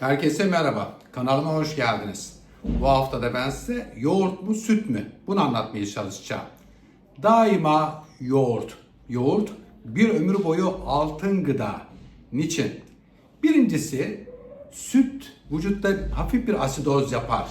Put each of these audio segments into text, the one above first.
Herkese merhaba. Kanalıma hoş geldiniz. Bu hafta da ben size yoğurt mu süt mü? Bunu anlatmaya çalışacağım. Daima yoğurt. Yoğurt bir ömür boyu altın gıda. Niçin? Birincisi süt vücutta hafif bir asidoz yapar.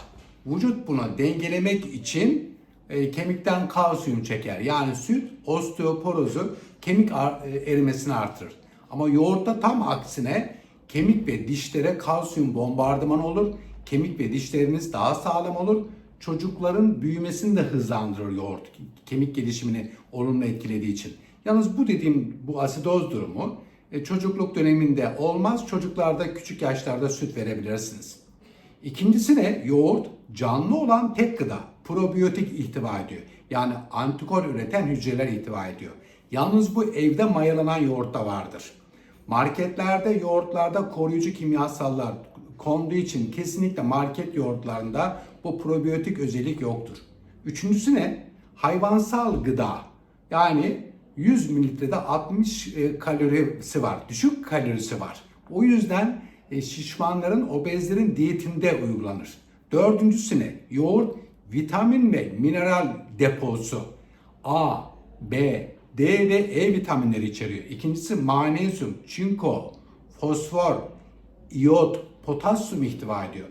Vücut bunu dengelemek için e, kemikten kalsiyum çeker. Yani süt osteoporozu kemik e, erimesini artırır. Ama yoğurtta tam aksine kemik ve dişlere kalsiyum bombardımanı olur. Kemik ve dişlerimiz daha sağlam olur. Çocukların büyümesini de hızlandırır yoğurt. Kemik gelişimini olumlu etkilediği için. Yalnız bu dediğim bu asidoz durumu e, çocukluk döneminde olmaz. Çocuklarda küçük yaşlarda süt verebilirsiniz. İkincisi ne? Yoğurt canlı olan tek gıda. Probiyotik ihtiva ediyor. Yani antikor üreten hücreler ihtiva ediyor. Yalnız bu evde mayalanan yoğurt da vardır. Marketlerde, yoğurtlarda koruyucu kimyasallar konduğu için kesinlikle market yoğurtlarında bu probiyotik özellik yoktur. Üçüncüsü ne? Hayvansal gıda. Yani 100 mililitrede 60 e, kalorisi var. Düşük kalorisi var. O yüzden e, şişmanların, obezlerin diyetinde uygulanır. Dördüncüsü ne? Yoğurt vitamin ve mineral deposu. A, B, D ve E vitaminleri içeriyor. İkincisi magnezyum, çinko, fosfor, iot, potasyum ihtiva ediyor.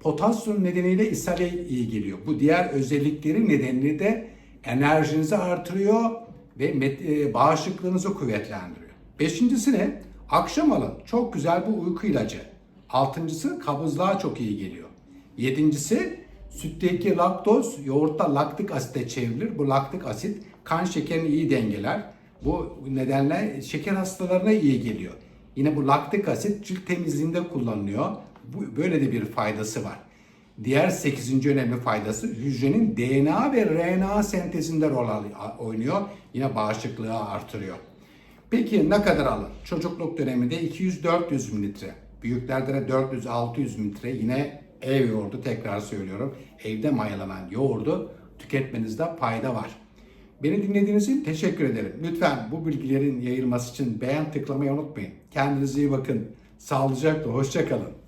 Potasyum nedeniyle ishale iyi geliyor. Bu diğer özellikleri nedeniyle de enerjinizi artırıyor ve e, bağışıklığınızı kuvvetlendiriyor. Beşincisi ne? Akşam alın. Çok güzel bir uyku ilacı. Altıncısı kabızlığa çok iyi geliyor. Yedincisi sütteki laktoz yoğurtta laktik asite çevrilir. Bu laktik asit kan şekerini iyi dengeler. Bu nedenle şeker hastalarına iyi geliyor. Yine bu laktik asit cilt temizliğinde kullanılıyor. Bu böyle de bir faydası var. Diğer 8. önemli faydası hücrenin DNA ve RNA sentezinde rol oynuyor. Yine bağışıklığı artırıyor. Peki ne kadar alın? Çocukluk döneminde 200-400 mililitre. Büyüklerde de 400-600 mililitre. Yine ev yoğurdu tekrar söylüyorum. Evde mayalanan yoğurdu tüketmenizde fayda var. Beni dinlediğiniz için teşekkür ederim. Lütfen bu bilgilerin yayılması için beğen tıklamayı unutmayın. Kendinize iyi bakın. Sağlıcakla, hoşçakalın.